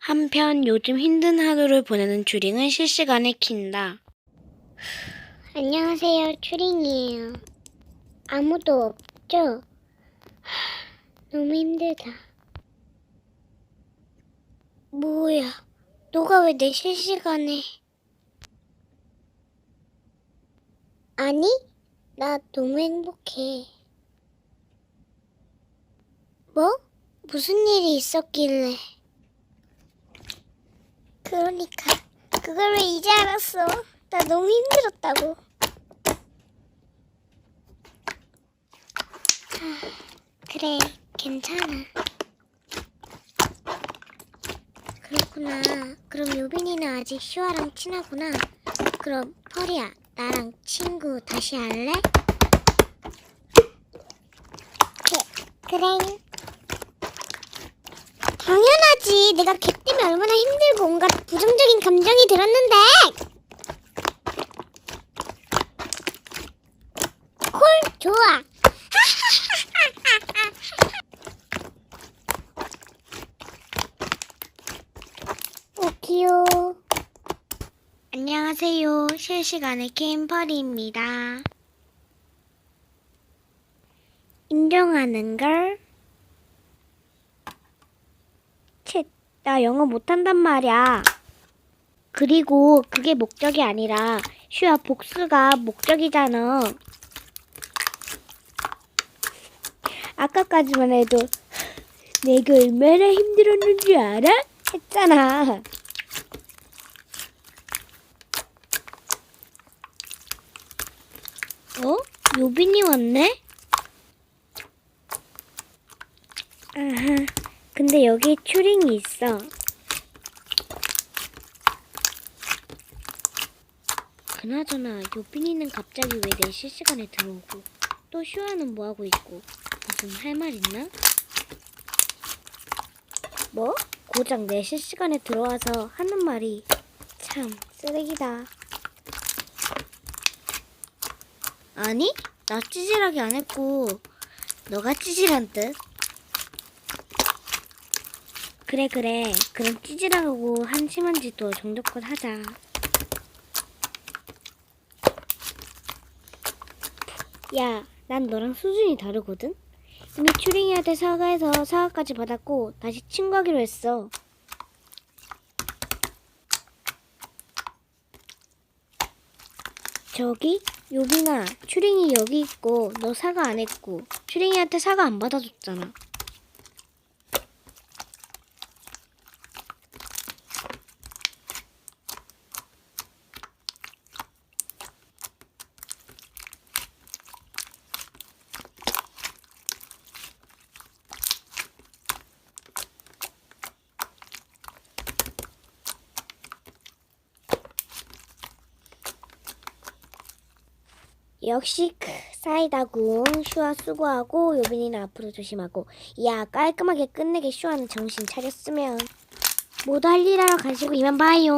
한편 요즘 힘든 하루를 보내는 주링은 실시간에 킨다. 안녕하세요, 추링이에요. 아무도 없죠? 하, 너무 힘들다. 뭐야, 너가 왜 내 실시간에? 아니, 나 너무 행복해. 뭐? 무슨 일이 있었길래? 그러니까, 그걸 왜 이제 알았어? 나 너무 힘들었다고. 그래, 괜찮아. 그렇구나. 그럼 요빈이는 아직 슈아랑 친하구나. 그럼 펄이야, 나랑 친구 다시 할래? 그, 그래. 내가 걔 때문에 얼마나 힘들고 온갖 부정적인 감정이 들었는데. 콜 좋아. 오 귀여워. 안녕하세요. 실시간의 게임퍼리입니다. 인정하는 걸. 나 영어 못한단 말이야. 그리고 그게 목적이 아니라 슈아 복수가 목적이잖아. 아까까지만 해도 내가 얼마나 힘들었는지 알아? 했잖아. 어? 요빈이 왔네? 아하, 근데 여기 추링이 있어. 그나저나 요빈이는 갑자기 왜 내 실시간에 들어오고 또 슈아는 뭐하고 있고 무슨 할 말 있나? 뭐? 고작 내 실시간에 들어와서 하는 말이 참 쓰레기다. 아니, 나 찌질하게 안 했고 너가 찌질한 듯. 그래 그래. 그럼 찌질하고 한심한 짓도 정도껏 하자. 야, 난 너랑 수준이 다르거든? 이미 추링이한테 사과해서 사과까지 받았고 다시 친구하기로 했어. 저기? 요빈아, 추링이 여기 있고 너 사과 안 했고 추링이한테 사과 안 받아줬잖아. 역시 크, 사이다궁 슈아 수고하고 요빈이는 앞으로 조심하고 야 깔끔하게 끝내게 슈아는 정신 차렸으면. 모두 할 일 하러 가시고 이만 봐요